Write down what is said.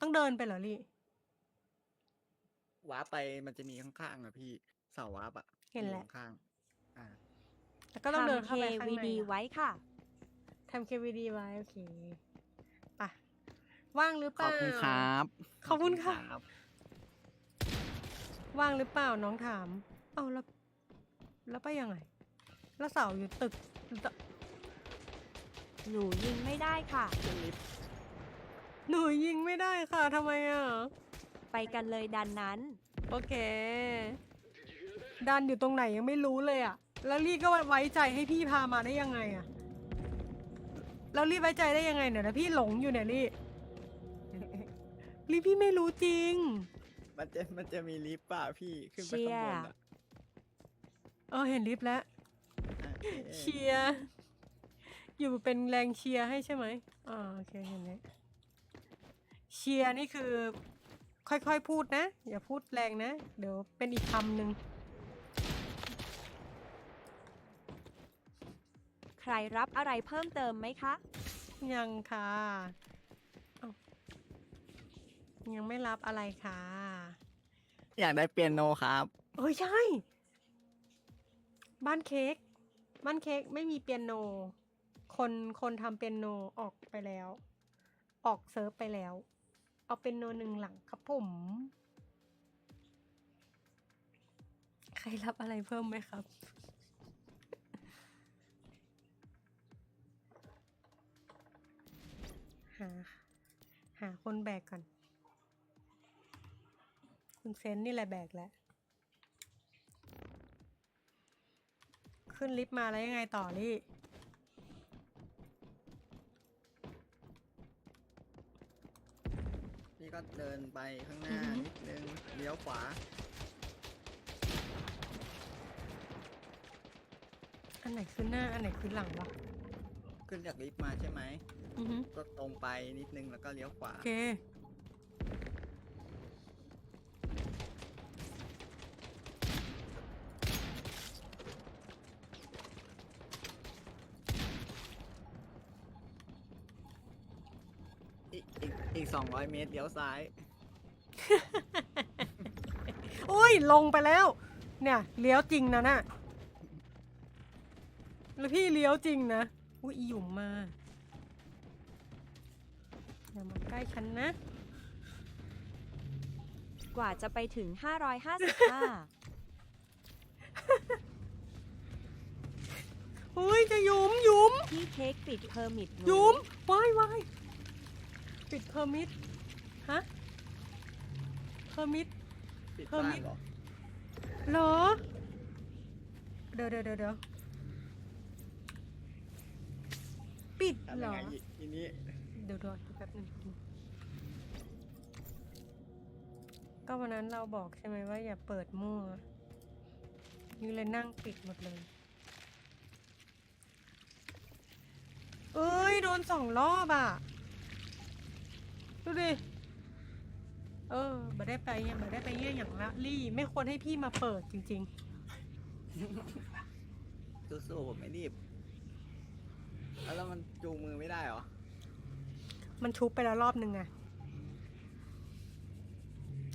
ต้องเดินไปเหรอลี่วาร์ปไปมันจะมีข้างๆอะพี่เสาวาร์ปอะเห็นแล้ว อยู่ข้างๆอ่าแต่ก็ต้องเดินเข้าไปทำข้างใน KVD อะไว้ค่ะ ทำ KVD ไว้ โอเคไปะว่างหรือขเปล่าอบคุณครับขอบคุณค่ะ รับ ว่างหรือเปล่าน้องถาม เอ้าแล้วแล้วไปยังไง แล้วเสาอยู่ตึกตหนูยิงไม่ได้ค่ะขึ้นลิฟต์ หนูยิงไม่ได้ค่ะทำไมอะ ไปกันเลยดันนั้น โอเค ดันอยู่ตรงไหนยังไม่รู้เลยอะ แล้วลี่ก็ไว้ใจให้พี่พามาได้ยังไงอะ แล้วลี่ไว้ใจได้ยังไงเนี่ยนะพี่หลงอยู่เนี่ยลี่ ลี่พี่ไม่รู้จริง มันจะมันจะมีลิฟต์ป่ะพี่ขึ้นไปเชี่ข้างยบนอะเออเห็นลิฟต์แล้วอะเชียร์ อยู่เป็นแรงเชียร์ให้ใช่ไหมอ่าโอเคเห็นไหม เชียร์นี่คือ ค่อยๆพูดนะ อย่าพูดแรงนะ เดี๋ยวเป็นอีกคำหนึ่งใครรับอะไรเพิ่มเติมไหมคะ ยังค่ะเอ้ายังไม่รับอะไรค่ะอยากได้เปียโนครับเอ้ยใช่ บ้านเค้กบ้านเค้กไม่มีเปียโน คนคนทำเปียโนออกไปแล้ว ออกเซิร์ฟไปแล้ว เอาเปียโนหนึ่งหลังครับผม ใครรับอะไรเพิ่มไหมครับ หา หาคนแบกก่อน คุณเซนนี่แหละแบกแล้ว ขึ้นลิฟต์มาแล้วยังไงต่อลี่ พี่ก็เดินไปข้างหน้าอือฮึนิดนึงเลี้ยวขวา อันไหนคือหน้า อันไหนคือหลังวะขึ้นจากลิฟต์มาใช่ไหม อือฮึก็ตรงไปนิดนึงแล้วก็เลี้ยวขวา โอเค อีกอีกอีกสองร้อยเมตรเลี้ยวซ้าย อุ้ยลงไปแล้ว เนี่ยเลี้ยวจริงนะน่ะแล้วพี่เลี้ยวจริงนะอุ้ยอีหยุ่มมาอย่ามาใกล้ฉันนะ กว่าจะไปถึง 555 อุ้ยจะหยุมหยุมพี่เค้กปิดเพอร์มิทหนูหยุมวายวาย ปิดเพอร์มิทฮะเพอร์มิท ปิดเพิ่มบ้านินดเหรอเหรอ เดี๋ยวเดี๋ยวเดี๋ยวเดี๋ยวปิดทำเหรยังอ ไงอีกทีนี้เดี๋ยวเดี๋ยวแป๊บนึงก็วันนั้นเราบอกใช่ไหมว่าอย่าเปิดมั่วนี่เลยนั่งปิดหมดเลย เอ้ย โดนสองรอบอะ ดูดิ เออมาได้ไปเนี่ยมาได้ไปเนี่ยอย่างละลี่ไม่ควรให้พี่มาเปิดจริง สู้ๆผมไม่รีบ แล้วแล้วมันจูงมือไม่ได้เหรอ ๆ มันชุบไปแล้วรอบนึงไง